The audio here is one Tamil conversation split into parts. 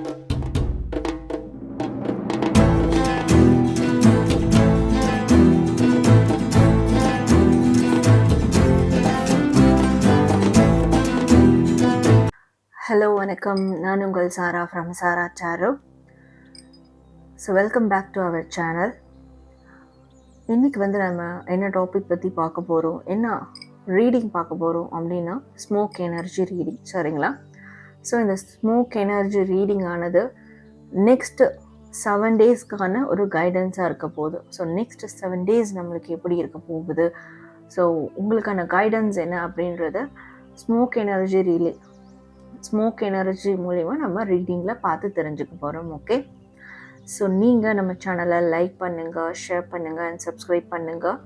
ஹலோ வணக்கம். நான் உங்கள் Sara from Sara Saru. So welcome back to our channel இன்றைக்கி வந்து நம்ம என்ன டாபிக் பற்றி பார்க்க போகிறோம் என்ன ரீடிங் பார்க்க போகிறோம் அப்படின்னா ஸ்மோக் எனர்ஜி ரீடிங் சரிங்களா? ஸோ இந்த ஸ்மோக் எனர்ஜி ரீடிங் ஆனது நெக்ஸ்ட்டு செவன் டேஸ்க்கான ஒரு கைடன்ஸாக இருக்க போகுது. ஸோ நெக்ஸ்ட் செவன் டேஸ் நம்மளுக்கு எப்படி இருக்க போகுது? ஸோ உங்களுக்கான கைடன்ஸ் என்ன அப்படின்றத ஸ்மோக் எனர்ஜி ரீலே ஸ்மோக் எனர்ஜி மூலிமா நம்ம ரீடிங்கில் பார்த்து தெரிஞ்சுக்க போகிறோம் ஓகே ஸோ நீங்கள் நம்ம சேனலை லைக் பண்ணுங்கள் ஷேர் பண்ணுங்கள் அண்ட் சப்ஸ்கிரைப் பண்ணுங்கள்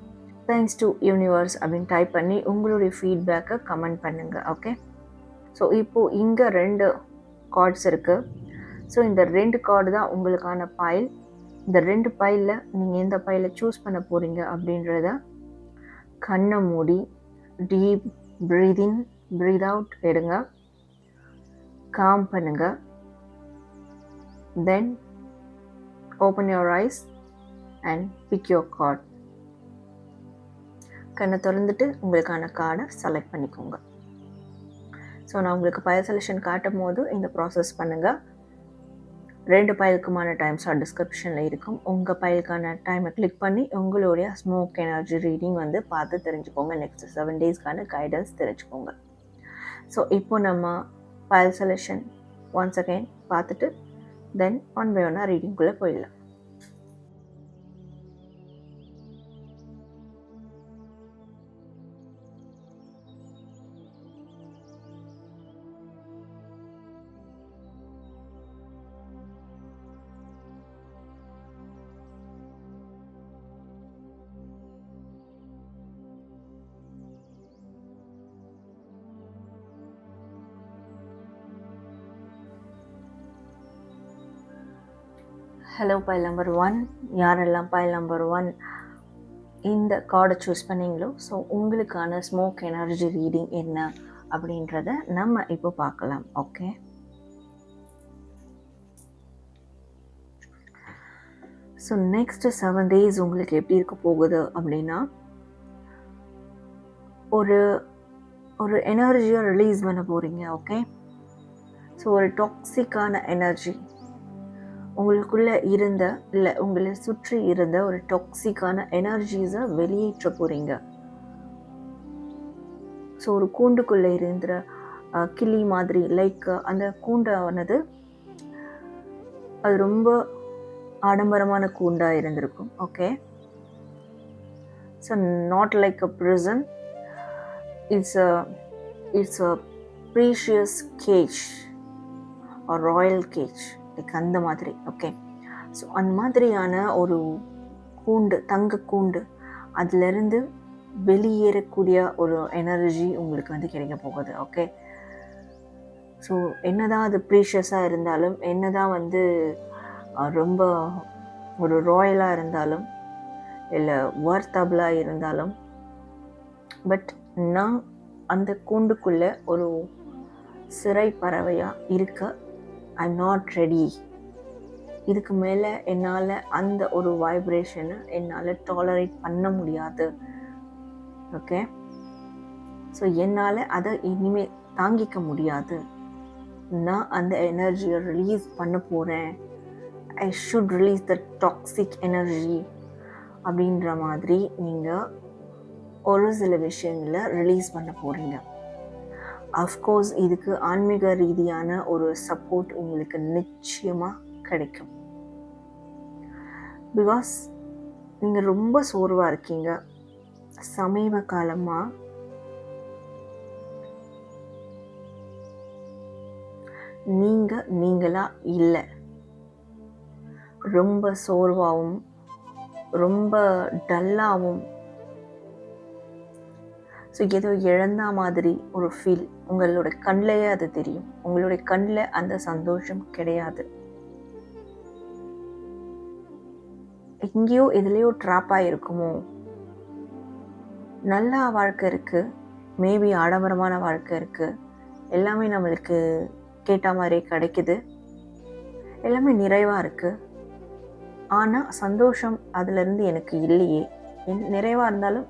தேங்க்ஸ் டு யூனிவர்ஸ் அப்படின்னு டைப் பண்ணி உங்களுடைய ஃபீட்பேக்கை கமெண்ட் பண்ணுங்கள் ஓகே ஸோ இப்போது இங்கே ரெண்டு கார்ட்ஸ் இருக்குது ஸோ இந்த ரெண்டு கார்டு தான் உங்களுக்கான பைல் இந்த ரெண்டு பைலில் நீங்கள் எந்த பைலை சூஸ் பண்ண போகிறீங்க அப்படின்றத கண்ணை மூடி deep breathe in breathe out எடுங்க. காம் பண்ணுங்க. Then open your eyes and pick your card கண்ணை திறந்துட்டு உங்களுக்கான கார்டை செலக்ட் பண்ணிக்கோங்க. ஸோ நான் உங்களுக்கு பயல் செலெக்ஷன் காட்டும் போது இந்த ப்ராசஸ் பண்ணுங்கள் ரெண்டு பயலுக்குமான டைம்ஸாக டிஸ்கிரிப்ஷனில் இருக்கும். உங்கள் பயலுக்கான டைமை கிளிக் பண்ணி உங்களுடைய ஸ்மோக் எனர்ஜி ரீடிங் வந்து பார்த்து தெரிஞ்சுக்கோங்க. நெக்ஸ்ட் செவன் டேஸ்க்கான கைடன்ஸ் தெரிஞ்சுக்கோங்க. ஸோ இப்போ நம்ம பயல் செலெக்ஷன் ஒன்ஸ் அகைன் பார்த்துட்டு தென் ஒன் பை ஒன்னாக ரீடிங்குள்ளே போயிடலாம். ஹலோ பைல் நம்பர் ஒன் யாரெல்லாம் பைல் நம்பர் ஒன் இந்த கார்டை சூஸ் பண்ணீங்களோ ஸோ உங்களுக்கான ஸ்மோக் எனர்ஜி ரீடிங் என்ன அப்படின்றத நம்ம இப்போ பார்க்கலாம் okay so next seven days உங்களுக்கு எப்படி இருக்க போகுது அப்படின்னா ஒரு ஒரு எனர்ஜியை ரிலீஸ் பண்ண போகிறீங்க ஓகே ஸோ ஒரு டாக்ஸிக்கான எனர்ஜி உங்களுக்குள்ளே இருந்த இல்லை உங்களை சுற்றி இருந்த ஒரு டாக்ஸிக்கான எனர்ஜிஸை வெளியேற்ற போகிறீங்க ஸோ ஒரு கூண்டுக்குள்ளே இருந்த கிளி மாதிரி லைக் அந்த கூண்டானது அது ரொம்ப ஆடம்பரமான கூண்டாக இருந்திருக்கும் okay so not like a prison it's a it's a precious cage royal cage like அந்த மாதிரி ஓகே ஸோ அந்த மாதிரியான ஒரு கூண்டு தங்க கூண்டு அதுலேருந்து வெளியேறக்கூடிய ஒரு எனர்ஜி உங்களுக்கு வந்து கிடைக்க போகுது ஓகே ஸோ என்னதான் அது ப்ரீஷியஸாக இருந்தாலும் என்னதான் வந்து ரொம்ப ஒரு ராயலாக இருந்தாலும் இல்லை ஒர்த்தபிளாக இருந்தாலும் பட் நான் அந்த கூண்டுக்குள்ளே ஒரு சிறை பறவையாக இருக்க ஐ நாட் ரெடி இதுக்கு மேலே என்னால் அந்த ஒரு வைப்ரேஷனை என்னால் டாலரேட் பண்ண முடியாது. ஓகே ஸோ என்னால் அதை இனிமேல் தாங்கிக்க முடியாது. நான் அந்த எனர்ஜியை ரிலீஸ் பண்ண போகிறேன் I should release the toxic energy அப்படின்ற மாதிரி நீங்கள் ஒரு சில விஷயங்களை ரிலீஸ் பண்ண போகிறீங்க அஃப்கோர்ஸ் இதுக்கு ஆன்மீக ரீதியான ஒரு சப்போர்ட் உங்களுக்கு நிச்சயமாக கிடைக்கும். பிகாஸ் நீங்கள் ரொம்ப சோர்வாக இருக்கீங்க. சமீப காலமாக நீங்கள் நீங்களாக இல்லை. ரொம்ப சோர்வாகவும் ரொம்ப டல்லாகவும் ஸோ ஏதோ இழந்த மாதிரி ஒரு ஃபீல் உங்களோட கண்ணிலேயே அது தெரியும். உங்களுடைய கண்ணில் அந்த சந்தோஷம் கிடையாது. எங்கேயோ எதுலேயோ ட்ராப்பாக இருக்குமோ நல்லா வாழ்க்கை இருக்குது மேபி ஆடம்பரமான வாழ்க்கை இருக்குது எல்லாமே நம்மளுக்கு கேட்ட மாதிரி கிடைக்குது. எல்லாமே நிறைவாக இருக்குது ஆனால் சந்தோஷம் அதுலேருந்து எனக்கு இல்லையே. என் நிறைவாக இருந்தாலும்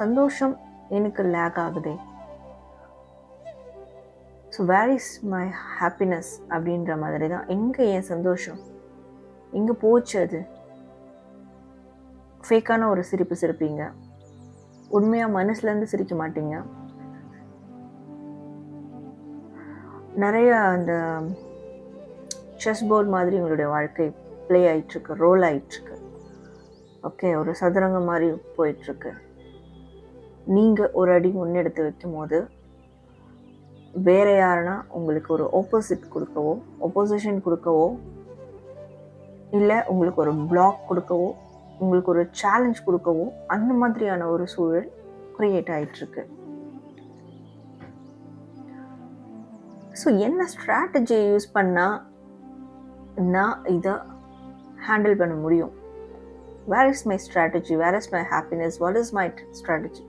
சந்தோஷம் எனக்கு லேக் ஆகுதே. So where is my happiness அப்படின்ற மாதிரி தான் எங்கே என் சந்தோஷம்? எங்கே போச்சு அது? ஃபேக்கான ஒரு சிரிப்பு சிரிப்பீங்க. உண்மையாக மனசுலேருந்து சிரிக்க மாட்டீங்க. நிறைய அந்த செஸ் போர்ட் மாதிரி உங்களுடைய வாழ்க்கை ப்ளே ஆகிட்டுருக்கு ரோல் ஆயிட்டுருக்கு. ஓகே ஒரு சதுரங்கம் மாதிரி போயிட்டுருக்கு. நீங்கள் ஒரு அடி முன்னெடுத்து வைக்கும் போது வேறு யாருன்னா உங்களுக்கு ஒரு ஆப்போசிட் கொடுக்கவோ ஒப்போசிஷன் கொடுக்கவோ இல்லை உங்களுக்கு ஒரு பிளாக் கொடுக்கவோ உங்களுக்கு ஒரு சேலஞ்ச் கொடுக்கவோ அந்த மாதிரியான ஒரு சூழல் க்ரியேட் ஆயிட்டுருக்கு. ஸோ என்ன ஸ்ட்ராட்டஜியை யூஸ் பண்ணால் நான் இதை ஹேண்டில் பண்ண முடியும்? Where is my strategy where is my happiness what is my strategy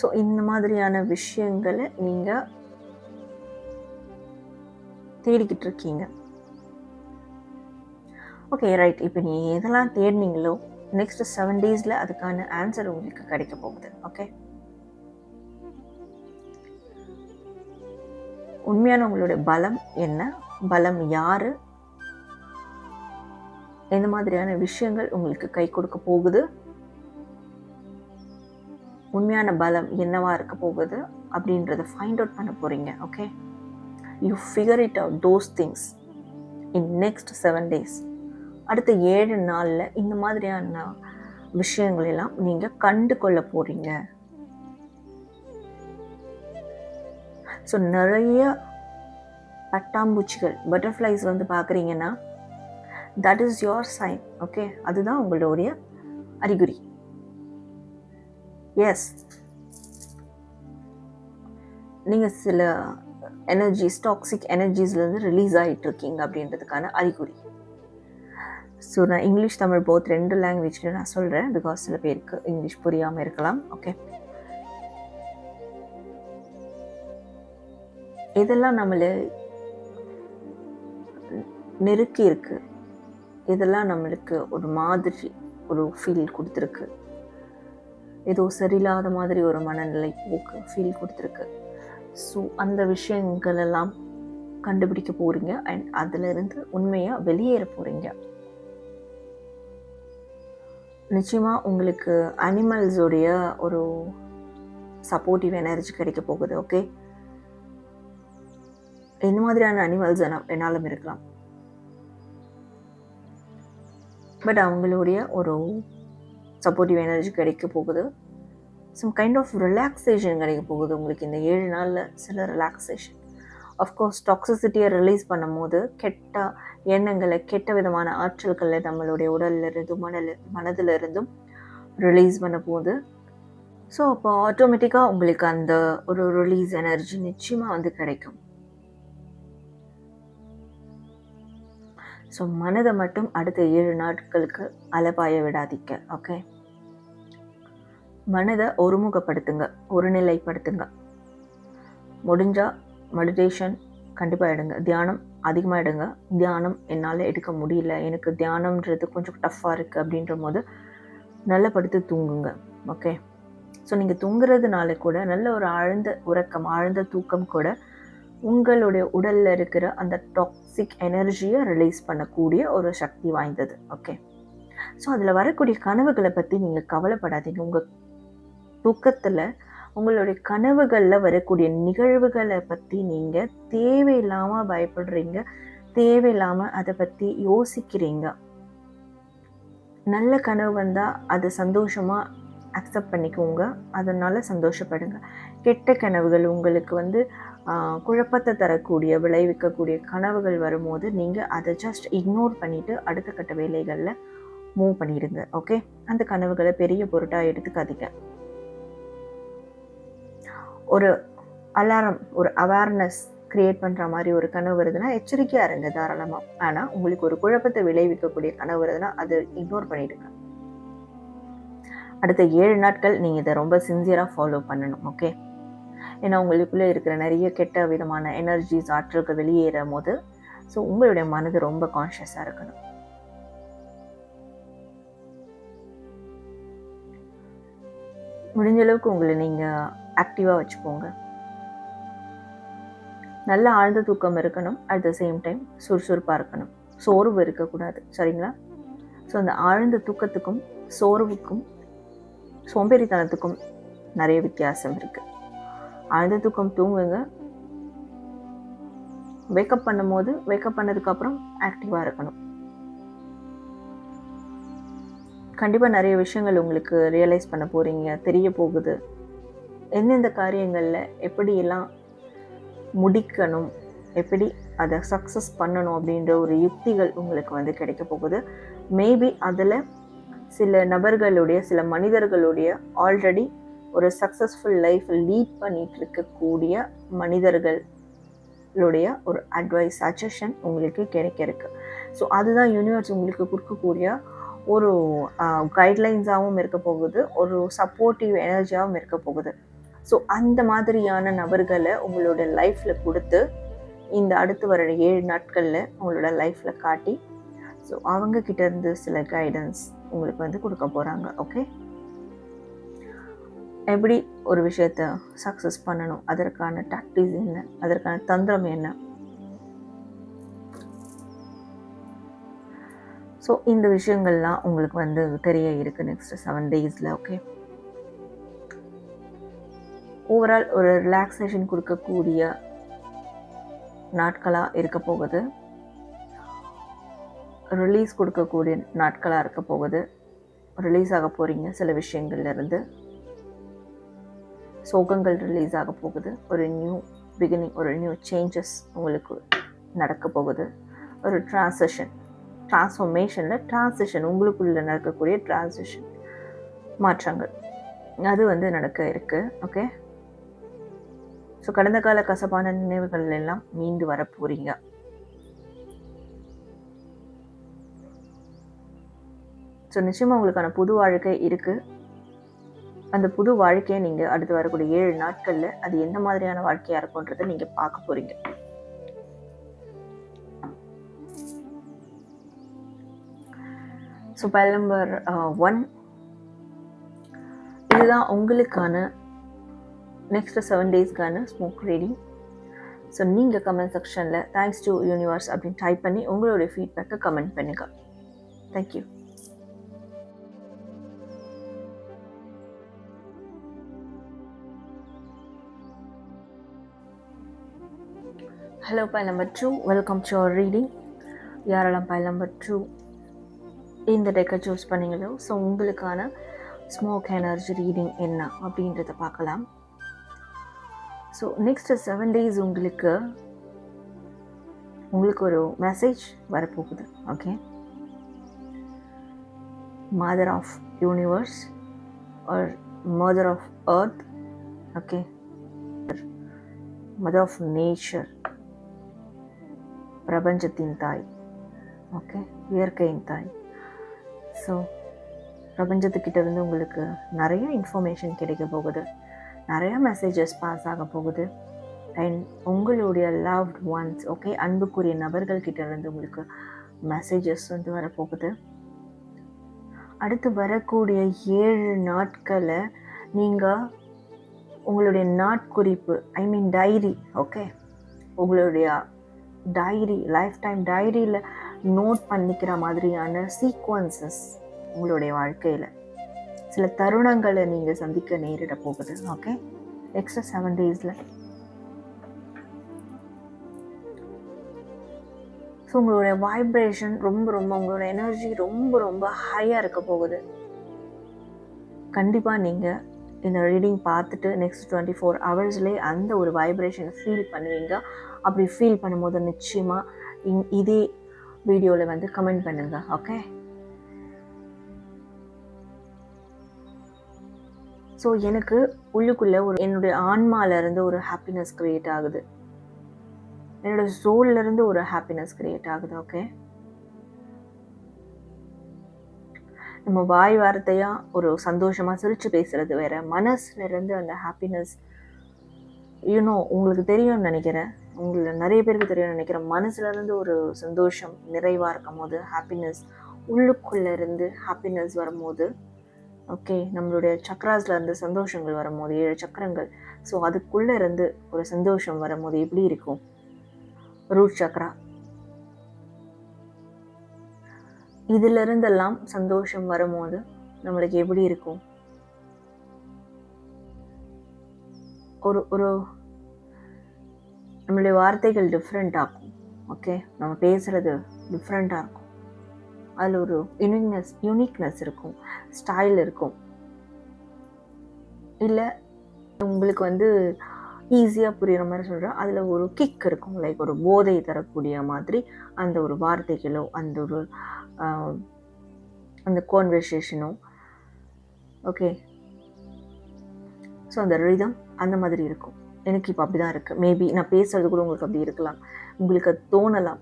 so இந்த மாதிரியான விஷயங்களை நீங்கள் தேடிக்கிட்டு இருக்கீங்க. ஓகே ரைட் இப்போ நீ எதெல்லாம் தேடினீங்களோ நெக்ஸ்ட் செவன் டேஸில் அதுக்கான ஆன்சர் உங்களுக்கு கிடைக்க போகுது. ஓகே உண்மையான உங்களுடைய பலம் என்ன? பலம் யார்? எந்த மாதிரியான விஷயங்கள் உங்களுக்கு கை கொடுக்க போகுது? உண்மையான பலம் என்னவா இருக்க போகுது அப்படின்றத ஃபைண்ட் அவுட் பண்ண போகிறீங்க okay you figure it out those things in next seven days அடுத்த ஏழு நாளில் இந்த மாதிரியான விஷயங்களெல்லாம் நீங்கள் கண்டு கொள்ள போகிறீங்க ஸோ நிறைய பட்டாம்பூச்சிகள் பட்டர்ஃப்ளைஸ் வந்து பார்க்குறீங்கன்னா that is your sign okay அதுதான் உங்களுடைய அறிகுறி. எஸ் நீங்கள் சில எனர்ஜிஸ் டாக்ஸிக் எனர்ஜிஸ்லேருந்து ரிலீஸ் ஆகிட்டு இருக்கீங்க அப்படின்றதுக்கான அறிகுறி. ஸோ நான் இங்கிலீஷ் தமிழ் போத் ரெண்டு லாங்குவேஜ்லையும் நான் சொல்கிறேன் பிகாஸ் சில பேருக்கு இங்கிலீஷ் புரியாமல் இருக்கலாம். ஓகே இதெல்லாம் நம்மளை நெருக்கி இருக்கு? இதெல்லாம் நம்மளுக்கு ஒரு மாதிரி ஒரு ஃபீல் கொடுத்துருக்கு? ஏதோ சரியில்லாத மாதிரி ஒரு மனநிலை போக்கு ஃபீல் கொடுத்துருக்கு. ஸோ அந்த விஷயங்கள் எல்லாம் கண்டுபிடிக்க போகிறீங்க அண்ட் அதிலிருந்து உண்மையாக வெளியேற போகிறீங்க நிச்சயமாக உங்களுக்கு அனிமல்ஸோடைய ஒரு சப்போர்ட்டிவ் எனர்ஜி கிடைக்க போகுது ஓகே என்ன மாதிரியான அனிமல்ஸ் என்னாலும் இருக்கலாம். பட் அவங்களுடைய ஒரு சப்போர்ட்டிவ் எனர்ஜி கிடைக்க போகுது. சம் கைண்ட் ஆஃப் ரிலாக்ஸேஷன் கிடைக்க போகுது உங்களுக்கு இந்த ஏழு நாளில் சில ரிலாக்ஸேஷன் அஃப்கோர்ஸ் டாக்ஸிசிட்டியை ரிலீஸ் பண்ணும்போது கெட்ட எண்ணங்களை கெட்ட விதமான ஆற்றல்களை நம்மளுடைய உடல்லிருந்தும் மனதில் ரிலீஸ் பண்ண போகுது. ஸோ அப்போ ஆட்டோமேட்டிக்காக உங்களுக்கு அந்த ஒரு ரிலீஸ் எனர்ஜி நிச்சயமாக வந்து கிடைக்கும். ஸோ மனதை மட்டும் அடுத்த ஏழு நாட்களுக்கு அலபாய விடாதீங்க ஓகே மனதை ஒருமுகப்படுத்துங்க ஒருநிலைப்படுத்துங்க. முடிஞ்சால் மெடிடேஷன் கண்டிப்பாக எடுங்க. தியானம் அதிகமாக எடுங்க. தியானம் என்னால் எடுக்க முடியல. எனக்கு தியானம்ன்றது கொஞ்சம் டஃப்பாக இருக்குது அப்படின்ற போது நல்லா படுத்து தூங்குங்க. ஓகே ஸோ நீங்கள் தூங்குறதுனால கூட நல்ல ஒரு ஆழ்ந்த உறக்கம் ஆழ்ந்த தூக்கம் கூட உங்களுடைய உடலில் இருக்கிற அந்த டாக்ஸிக் எனர்ஜியை ரிலீஸ் பண்ணக்கூடிய ஒரு சக்தி வாய்ந்தது. ஓகே ஸோ அதில் வரக்கூடிய கனவுகளை பற்றி நீங்கள் கவலைப்படாதீங்க. உங்கள் தூக்கத்தில் உங்களுடைய கனவுகளில் வரக்கூடிய நிகழ்வுகளை பற்றி நீங்கள் தேவையில்லாமல் பயப்படுறீங்க. தேவையில்லாமல் அதை பற்றி யோசிக்கிறீங்க. நல்ல கனவு வந்தால் அதை சந்தோஷமாக அக்செப்ட் பண்ணிக்கோங்க. அதனால் சந்தோஷப்படுங்க. கெட்ட கனவுகள் உங்களுக்கு வந்து குழப்பத்தை தரக்கூடிய விளைவிக்கக்கூடிய கனவுகள் வரும்போது நீங்கள் அதை ஜஸ்ட் இக்னோர் பண்ணிவிட்டு அடுத்த கட்ட வேலைகளில் மூவ் பண்ணிடுங்க. ஓகே அந்த கனவுகளை பெரிய பொருட்டாக எடுத்துக்காதீங்க. ஒரு அலாரம் ஒரு அவேர்னஸ் க்ரியேட் பண்ணுற மாதிரி ஒரு கனவு வருதுன்னா எச்சரிக்கையாக இருங்க தாராளமாக ஆனால் உங்களுக்கு ஒரு குழப்பத்தை விளைவிக்கக்கூடிய கனவு வருதுன்னா அது இக்னோர் பண்ணிடுங்க. அடுத்த ஏழு நாட்கள் நீங்கள் இதை ரொம்ப சின்சியராக ஃபாலோ பண்ணணும் ஓகே ஏன்னா உங்களுக்குள்ளே இருக்கிற நிறைய கெட்ட விதமான எனர்ஜிஸ் ஆற்றல்கள் வெளியேறும் போது ஸோ உங்களுடைய மனது ரொம்ப கான்ஷியஸாக இருக்கணும். முடிஞ்ச அளவுக்கு உங்களை நீங்கள் ஆக்டிவாக வச்சுக்கோங்க. நல்ல ஆழ்ந்த தூக்கம் இருக்கணும். அட் த சேம் டைம் சுறுசுறுப்பாக இருக்கணும். சோர்வு இருக்கக்கூடாது. சரிங்களா? ஸோ அந்த ஆழ்ந்த தூக்கத்துக்கும் சோர்வுக்கும் சோம்பேறித்தனத்துக்கும் நிறைய வித்தியாசம் இருக்குது ஆழ்ந்த தூக்கம் தூங்குங்க. வேக்கப் பண்ணும்போது வேக்கப் பண்ணதுக்கப்புறம் ஆக்டிவாக இருக்கணும். கண்டிப்பாக நிறைய விஷயங்கள் உங்களுக்கு ரியலைஸ் பண்ண போகிறீங்க தெரிய போகுது. எந்தெந்த காரியங்களில் எப்படியெல்லாம் முடிக்கணும் எப்படி அதை சக்ஸஸ் பண்ணணும் அப்படின்ற ஒரு யுக்திகள் உங்களுக்கு வந்து கிடைக்க போகுது. மேபி அதில் சில நபர்களுடைய சில மனிதர்களுடைய ஆல்ரெடி ஒரு சக்ஸஸ்ஃபுல் லைஃப் லீட் பண்ணிட்டு இருக்கக்கூடிய மனிதர்களுடைய ஒரு அட்வைஸ் சஜஷன் உங்களுக்கு கிடைக்க இருக்கு. ஸோ அதுதான் யூனிவர்ஸ் உங்களுக்கு கொடுக்கக்கூடிய ஒரு கைட்லைன்ஸாகவும் இருக்க போகுது. ஒரு சப்போர்ட்டிவ் எனர்ஜியாகவும் இருக்க போகுது. ஸோ அந்த மாதிரியான நபர்களை உங்களோட லைஃப்பில் கொடுத்து இந்த அடுத்து வர ஏழு நாட்களில் உங்களோட லைஃப்பில் காட்டி ஸோ அவங்கக்கிட்ட இருந்து சில கைடன்ஸ் உங்களுக்கு வந்து கொடுக்க போகிறாங்க ஓகே எப்படி ஒரு விஷயத்த சக்ஸஸ் பண்ணணும்? அதற்கான டாக்டிஸ் என்ன? அதற்கான தந்திரம் என்ன? ஸோ இந்த விஷயங்கள்லாம் உங்களுக்கு வந்து தெரிய இருக்குது நெக்ஸ்ட் செவன் டேஸில் ஓகே ஓவரால் ஒரு ரிலாக்ஸேஷன் கொடுக்கக்கூடிய நாட்களாக இருக்க போகுது. ரிலீஸ் கொடுக்கக்கூடிய நாட்களாக இருக்க போகுது. ரிலீஸ் ஆக போகிறீங்க சில விஷயங்கள்லேருந்து சோகங்கள் ரிலீஸ் ஆக போகுது. ஒரு நியூ பிகினிங் ஒரு நியூ சேஞ்சஸ் உங்களுக்கு நடக்க போகுது. ஒரு ட்ரான்சஷன் டிரான்ஸ்ஃபர்மேஷனில் டிரான்சிஷன் உங்களுக்குள்ளே நடக்கக்கூடிய டிரான்சிஷன் மாற்றங்கள். அது வந்து நடக்க இருக்குது ஓகே ஸோ கடந்த கால கசப்பான நினைவுகள் எல்லாம் மீண்டு வர போகிறீங்க ஸோ நிச்சயமாக உங்களுக்கான புது வாழ்க்கை இருக்குது அந்த புது வாழ்க்கையை நீங்கள் அடுத்து வரக்கூடிய ஏழு நாட்களில் அது எந்த மாதிரியான வாழ்க்கையாக இருக்குன்றதை நீங்கள் பார்க்க போகிறீங்க ஸோ பைல் நம்பர் ஒன் இதுதான் உங்களுக்கான நெக்ஸ்ட் செவன் டேஸ்க்கான ஸ்மோக் ரீடிங் ஸோ நீங்கள் கமெண்ட் செக்ஷனில் தேங்க்ஸ் டு யூனிவர்ஸ் அப்படின்னு டைப் பண்ணி உங்களுடைய ஃபீட்பேக்கை கமெண்ட் பண்ணுங்கள் thank you hello pile number two welcome to our reading யாரெல்லாம் பைல் நம்பர் டூ இந்த டெக்கை சூஸ் பண்ணீங்களோ? ஸோ உங்களுக்கான ஸ்மோக் எனர்ஜி ரீடிங் என்ன அப்படின்றத பார்க்கலாம். ஸோ நெக்ஸ்ட் செவன் டேஸ் உங்களுக்கு உங்களுக்கு ஒரு மெசேஜ் வரப்போகுது. Okay mother of universe or mother of earth okay mother of nature பிரபஞ்சத்தின் தாய். ஓகே இயற்கையின் தாய். ஸோ பிரபஞ்சத்துக்கிட்ட இருந்து உங்களுக்கு நிறைய இன்ஃபர்மேஷன் கிடைக்க போகுது. நிறைய மெசேஜஸ் பாஸ் ஆக போகுது. அண்ட் உங்களுடைய லவ்ட் ஒன்ஸ் ஓகே அன்புக்குரிய நபர்கள்கிட்ட இருந்து உங்களுக்கு மெசேஜஸ் வந்து வரப்போகுது அடுத்து வரக்கூடிய ஏழு நாட்களை நீங்கள் உங்களுடைய நாட்குறிப்பு ஐ மீன் டைரி ஓகே உங்களுடைய டைரி லைஃப் டைம் டைரியில் நோட் பண்ணிக்கிற மாதிரியான சீக்வன்சஸ் உங்களுடைய வாழ்க்கையில். சில தருணங்களை நீங்கள் சந்திக்க நேரிட போகுது ஓகே நெக்ஸ்ட் செவன் டேஸில் ஸோ உங்களுடைய வைப்ரேஷன் ரொம்ப ரொம்ப உங்களோட எனர்ஜி ரொம்ப ரொம்ப ஹையாக இருக்க போகுது. கண்டிப்பாக நீங்கள் இந்த ரீடிங் பார்த்துட்டு நெக்ஸ்ட் டுவெண்ட்டி ஃபோர் ஹவர்ஸ்லேயே அந்த ஒரு வைப்ரேஷன் ஃபீல் பண்ணுவீங்க. அப்படி ஃபீல் பண்ணும்போது நிச்சயமாக இங் இதே வீடியோவில் வந்து கமெண்ட் பண்ணுங்க ஓகே? ஸோ எனக்கு உள்ளுக்குள்ளே ஒரு என்னுடைய ஆன்மாலேருந்து ஒரு ஹாப்பினஸ் க்ரியேட் ஆகுது. என்னோட சோல்லேருந்து ஒரு ஹாப்பினஸ் க்ரியேட் ஆகுது ஓகே? நம்ம வாய் வார்த்தையாக ஒரு சந்தோஷமாக சிரித்து பேசுகிறது வேறு. மனசுலேருந்து அந்த ஹாப்பினஸ் யூனோ உங்களுக்கு தெரியும்னு நினைக்கிறேன். உங்களை நிறைய பேருக்கு தெரியும் நினைக்கிறேன். மனசுலேருந்து ஒரு சந்தோஷம் நிறைவாக இருக்கும் போது ஹாப்பினஸ் உள்ளுக்குள்ளே இருந்து ஹாப்பினஸ் வரும்போது ஓகே நம்மளுடைய சக்கராஸ்ல இருந்து சந்தோஷங்கள் வரும்போது ஏழு சக்கரங்கள். ஸோ அதுக்குள்ளே இருந்து ஒரு சந்தோஷம் வரும்போது எப்படி இருக்கும்? ரூட் சக்கரா இதிலிருந்தெல்லாம் சந்தோஷம் வரும்போது நம்மளுக்கு எப்படி இருக்கும்? ஒரு ஒரு நம்மளுடைய வார்த்தைகள் டிஃப்ரெண்ட் ஆகும் ஓகே நம்ம பேசுகிறது டிஃப்ரெண்ட்டாக இருக்கும். அதில் ஒரு யூனிக்னஸ் யூனிக்னஸ் இருக்கும். ஸ்டைல் இருக்கும். இல்லை உங்களுக்கு வந்து ஈஸியாக புரிகிற மாதிரி சொல்கிறேன் அதில் ஒரு கிக் இருக்கும். லைக் ஒரு போதை தரக்கூடிய மாதிரி அந்த ஒரு வார்த்தைகளோ அந்த ஒரு அந்த கான்வர்சேஷனோ ஓகே ஸோ அந்த ரிதம் அந்த மாதிரி இருக்கும். எனக்கு இப்போ அப்படி தான் இருக்குது மேபி நான் பேசுகிறது கூட உங்களுக்கு அப்படி இருக்கலாம். உங்களுக்கு அது தோணலாம்.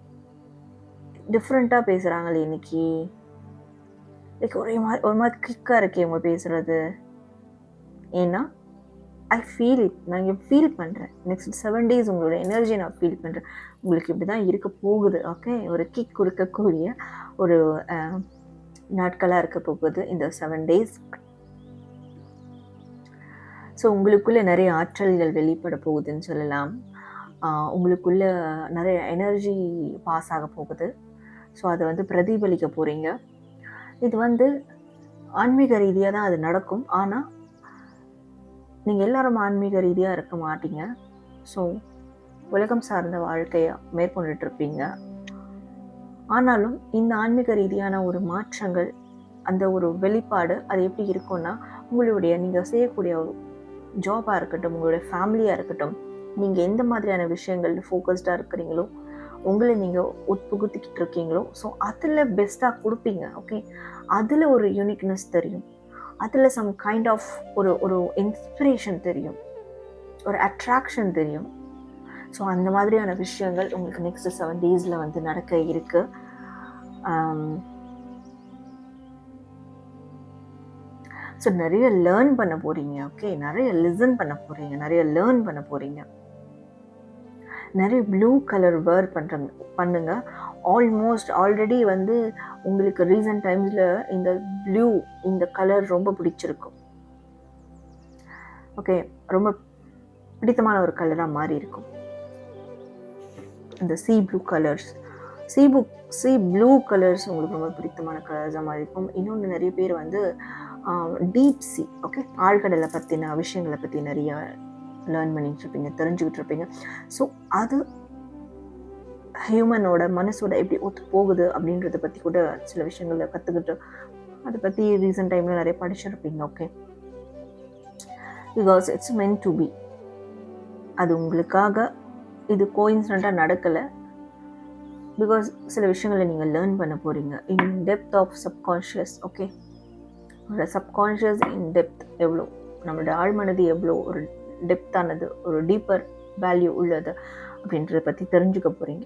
டிஃப்ரெண்ட்டாக பேசுகிறாங்களே இன்னைக்கு. லைக் ஒரே மாதிரி ஒரு மாதிரி கிக்காக இருக்கே இவங்க பேசுகிறது ஏன்னா ஐ ஃபீல் இட் நான் இங்கே ஃபீல் பண்ணுறேன் நெக்ஸ்ட் செவன் டேஸ் உங்களோட எனர்ஜியை நான் ஃபீல் பண்ணுறேன் உங்களுக்கு இப்படி தான் இருக்க போகுது. ஓகே ஒரு கிக் கொடுக்கக்கூடிய ஒரு நாட்களாக இருக்க போகுது இந்த செவன் டேஸ் ஸோ உங்களுக்குள்ளே நிறைய ஆற்றல்கள் வெளிப்பட போகுதுன்னு சொல்லலாம். உங்களுக்குள்ளே உங்களுக்குள்ள நிறைய எனர்ஜி பாஸ் ஆக போகுது. ஸோ அதை வந்து பிரதிபலிக்க போகிறீங்க இது வந்து ஆன்மீக ரீதியாக தான் அது நடக்கும். ஆனால் நீங்கள் எல்லாரும் ஆன்மீக ரீதியாக இருக்க மாட்டீங்க. ஸோ உலகம் சார்ந்த வாழ்க்கையை மேற்கொண்டுட்டு இருப்பீங்க. ஆனாலும் இந்த ஆன்மீக ரீதியான ஒரு மாற்றங்கள் அந்த ஒரு வெளிப்பாடு அது எப்படி இருக்கும்னா உங்களுடைய நீங்கள் செய்யக்கூடிய ஜாபாக இருக்கட்டும் உங்களுடைய ஃபேமிலியாக இருக்கட்டும் நீங்கள் எந்த மாதிரியான விஷயங்கள் ஃபோக்கஸ்டாக இருக்கிறீங்களோ உங்களை நீங்கள் உட்புகுத்திக்கிட்டு இருக்கீங்களோ ஸோ அதில் பெஸ்ட்டாக கொடுப்பீங்க ஓகே அதில் ஒரு யூனிக்னஸ் தெரியும். அதில் சம் கைண்ட் ஆஃப் ஒரு ஒரு இன்ஸ்பிரேஷன் தெரியும். ஒரு அட்ராக்ஷன் தெரியும். ஸோ அந்த மாதிரியான விஷயங்கள் உங்களுக்கு நெக்ஸ்ட் செவன் டேஸில் வந்து நடக்க இருக்குது um, ஸோ நிறைய லேர்ன் பண்ண போறீங்க. ஓகே நிறைய லிசன் பண்ண போகிறீங்க நிறைய லேர்ன் பண்ண போகிறீங்க நிறைய ப்ளூ கலர் வேர் பண்ணுறாங்க பண்ணுங்க. ஆல்மோஸ்ட் ஆல்ரெடி வந்து உங்களுக்கு ரீசன்ட் டைம்ஸில் இந்த ப்ளூ இந்த கலர் ரொம்ப பிடிச்சிருக்கும். ஓகே ரொம்ப பிடித்தமான ஒரு கலராக மாறி இருக்கும். இந்த sea blue colours sea blue sea blue colours உங்களுக்கு ரொம்ப பிடித்தமான கலர்ஸாக மாறி இருக்கும். இன்னொன்று நிறைய பேர் வந்து டீப் சி ஓகே ஆழ்கடலை பற்றின விஷயங்களை பற்றி நிறைய லேர்ன் பண்ணிட்டு இருப்பீங்க தெரிஞ்சுக்கிட்டு இருப்பீங்க ஸோ அது ஹியூமனோட மனசோட எப்படி ஒத்து போகுது அப்படின்றத பற்றி கூட சில விஷயங்களை கற்றுக்கிட்டு அதை பற்றி ரீசன்ட் டைமில் நிறைய படிச்சிருப்பீங்க okay because it's meant to be அது உங்களுக்காக இது கோயின்சிடண்ட்டாக நடக்கலை. பிகாஸ் சில விஷயங்களை நீங்கள் லேர்ன் பண்ண போகிறீங்க in depth of subconscious okay நம்மளோட சப்கான்ஷியஸ் இன் டெப்த் எவ்வளோ நம்மளோட ஆழ்மனது எவ்வளோ ஒரு டெப்த்தானது ஒரு டீப்பர் வேல்யூ உள்ளது அப்படின்றத பற்றி தெரிஞ்சுக்க போகிறீங்க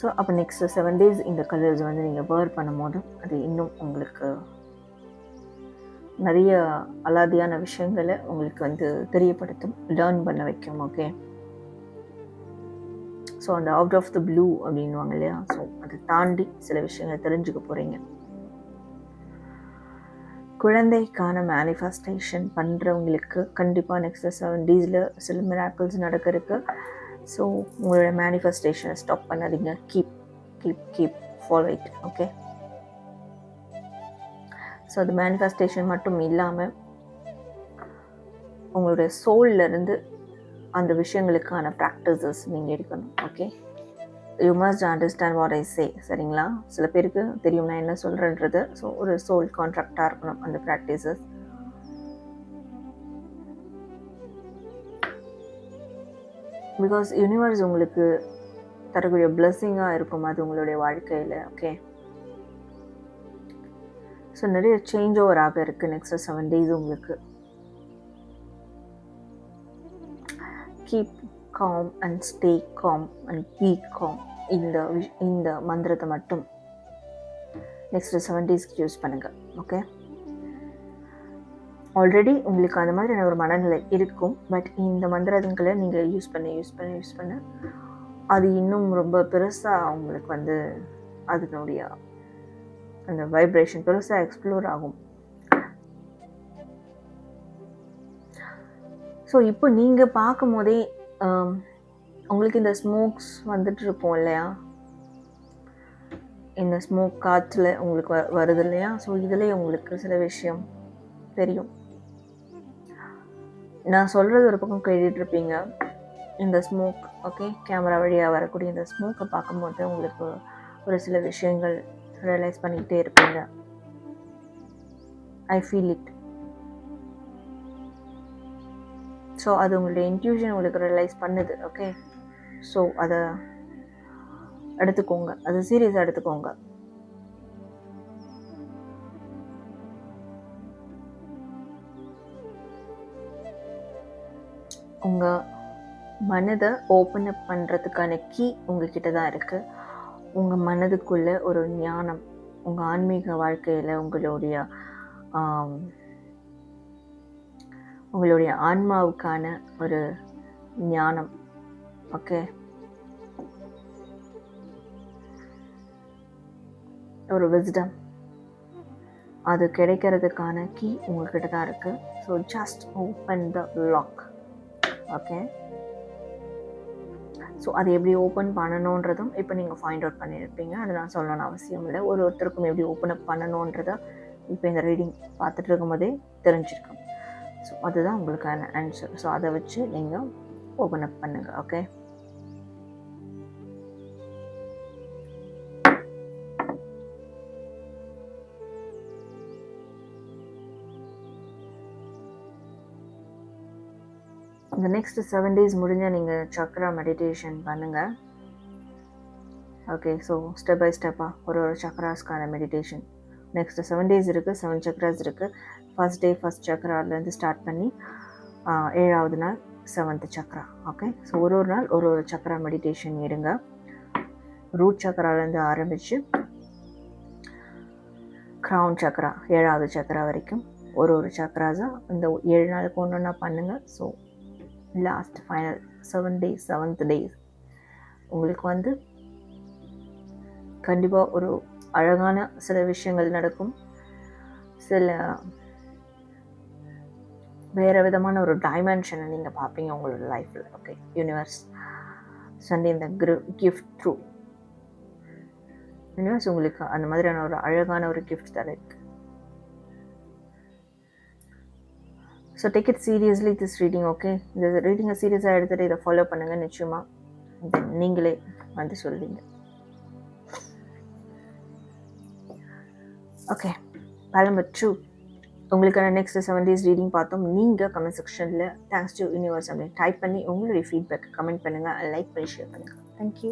ஸோ அப்போ நெக்ஸ்ட் செவன் டேஸ் இந்த கலர்ஸ் வந்து நீங்கள் வேர் பண்ணும்போது அது இன்னும் உங்களுக்கு நிறைய அலாதியான விஷயங்களை உங்களுக்கு வந்து தெரியப்படுத்தும் லேர்ன் பண்ண வைக்கும் ஓகே ஸோ அந்த அவுட் ஆஃப் த ப்ளூ அப்படின்வாங்க இல்லையா? ஸோ அதை தாண்டி சில விஷயங்களை தெரிஞ்சுக்க போகிறீங்க குழந்தைக்கான மேனிஃபெஸ்டேஷன் பண்ணுறவங்களுக்கு கண்டிப்பாக நெக்ஸ்ட் செவன் டேஸில் சில மிராக்கிள்ஸ் நடக்கிறதுக்கு. ஸோ உங்களோட மேனிஃபெஸ்டேஷனை ஸ்டாப் பண்ணாதீங்க. Keep keep keep follow it okay so அது மேனிஃபெஸ்டேஷன் மட்டும் இல்லாமல் உங்களுடைய சோல்ல இருந்து அந்த விஷயங்களுக்கான ப்ராக்டிசஸ் நீங்கள் எடுக்கணும் okay you must understand what I say சரிங்களா? சில பேருக்கு தெரியும் நான் என்ன சொல்கிறேன்றது ஸோ ஒரு சோல் கான்ட்ராக்டாக இருக்கணும் அந்த ப்ராக்டிசஸ் பிகாஸ் யூனிவர்ஸ் உங்களுக்கு தரக்கூடிய பிளெஸ்ஸிங்காக இருக்கும் அது உங்களுடைய வாழ்க்கையில் ஓகே ஸோ நிறைய சேஞ்ச் ஓவர் ஆக இருக்குது நெக்ஸ்ட் செவன் டேஸ் உங்களுக்கு. Keep calm and stay calm and be calm இந்த விஷ்- இந்த மந்திரத்தை மட்டும். நெக்ஸ்ட்டு செவன் டேஸ்க்கு யூஸ் பண்ணுங்கள் ஓகே ஆல்ரெடி உங்களுக்கு அந்த மாதிரியான ஒரு மனநிலை இருக்கும். பட் இந்த மந்திரங்களை நீங்கள் யூஸ் பண்ண யூஸ் பண்ண யூஸ் பண்ண. அது இன்னும் ரொம்ப பெருசாக உங்களுக்கு வந்து அதனுடைய அந்த வைப்ரேஷன் பெருசாக எக்ஸ்ப்ளோர் ஆகும். ஸோ இப்போ நீங்கள் பார்க்கும் போதே உங்களுக்கு இந்த ஸ்மோக்ஸ் வந்துட்டு இருப்போம் இல்லையா? இந்த ஸ்மோக் காற்றில் உங்களுக்கு வ வருது இல்லையா? ஸோ இதிலே உங்களுக்கு சில விஷயம் தெரியும். நான் சொல்கிறது ஒரு பக்கம் கேட்டுட்ருப்பீங்க இந்த ஸ்மோக் ஓகே கேமரா வழியாக வரக்கூடிய இந்த ஸ்மோக்கை பார்க்கும்போது உங்களுக்கு ஒரு சில விஷயங்கள் ரியலைஸ் பண்ணிக்கிட்டே இருப்பீங்க. ஐ ஃபீல் இட் ஸோ அது உங்களுடைய இன்ட்யூஷன் உங்களுக்கு ரியலைஸ் பண்ணுது ஓகே ஸோ அதை எடுத்துக்கோங்க. அது சீரியஸாக எடுத்துக்கோங்க. உங்கள் மனதை ஓப்பன் அப் பண்ணுறதுக்கான கீ உங்ககிட்ட தான் இருக்குது உங்கள் மனதுக்குள்ளே ஒரு ஞானம் உங்கள் ஆன்மீக வாழ்க்கையில் உங்களுடைய உங்களுடைய ஆன்மாவுக்கான ஒரு ஞானம். ஓகே ஒரு விஸ்டம் அது கிடைக்கிறதுக்கான கீ உங்ககிட்ட தான் இருக்குது so just open the lock okay so அதை எப்படி ஓப்பன் பண்ணணுன்றதும் இப்போ நீங்கள் ஃபைண்ட் அவுட் பண்ணியிருப்பீங்க. அது நான் சொல்லணும்னு அவசியம் இல்லை. ஒரு ஒருத்தருக்கும் எப்படி ஓப்பன் அப் பண்ணணுன்றதை இப்போ இந்த ரீடிங் பார்த்துட்டு இருக்கும்போதே தெரிஞ்சிருக்கும். ஸோ அதுதான் உங்களுக்கான ஆன்சர் ஸோ அதை வச்சு நீங்கள் ஓப்பன் அப் பண்ணுங்கள் ஓகே இந்த நெக்ஸ்ட் செவன் டேஸ் முடிஞ்சால் நீங்கள் சக்ரா மெடிடேஷன் பண்ணுங்கள் ஓகே ஸோ ஸ்டெப் பை ஸ்டெப்பாக ஒரு ஒரு சக்ராஸ்க்கான மெடிடேஷன் நெக்ஸ்ட் செவன் டேஸ் இருக்குது செவன் சக்ராஸ் இருக்குது ஃபர்ஸ்ட் டே ஃபர்ஸ்ட் சக்கராலேருந்து ஸ்டார்ட் பண்ணி ஏழாவது நாள் செவன்த் சக்ரா ஓகே ஸோ ஒரு ஒரு நாள் ஒரு ஒரு சக்ரா மெடிடேஷன் எடுங்க. ரூட் சக்கராலேருந்து ஆரம்பித்து க்ரௌன் சக்ரா ஏழாவது சக்ரா வரைக்கும் ஒரு ஒரு சக்ராஸாக இந்த ஏழு நாளுக்கு ஒன்று ஒன்றா பண்ணுங்கள் so last final seven days seventh days உங்களுக்கு வந்து கண்டிப்பாக ஒரு அழகான சில விஷயங்கள் நடக்கும். சில வேறு விதமான ஒரு டைமென்ஷனை நீங்கள் பார்ப்பீங்க உங்களோட லைஃப்பில் ஓகே யூனிவர்ஸ் சண்டே இந்த கிரு கிஃப்ட் த்ரூ யூனிவர்ஸ் உங்களுக்கு அந்த மாதிரியான ஒரு அழகான ஒரு கிஃப்ட் தர இருக்கு. So take it seriously this reading okay இந்த ரீடிங்கை சீரியஸாக எடுத்துகிட்டு இதை ஃபாலோ பண்ணுங்கள் நிச்சயமாக தென் நீங்களே வந்து சொல்வீங்க ஓகே நம்பர் ட்ரூ உங்களுக்கான நெக்ஸ்ட் செவன் டேஸ் ரீடிங் பார்த்தோம். நீங்கள் கமெண்ட் செக்ஷனில் தேங்க்ஸ் டு யூனிவர்ஸ் அப்படின்னு டைப் பண்ணி உங்களுடைய ஃபீட்பேக் கமெண்ட் பண்ணுங்கள் லைக் பண்ணி ஷேர் பண்ணுங்கள் தேங்க்யூ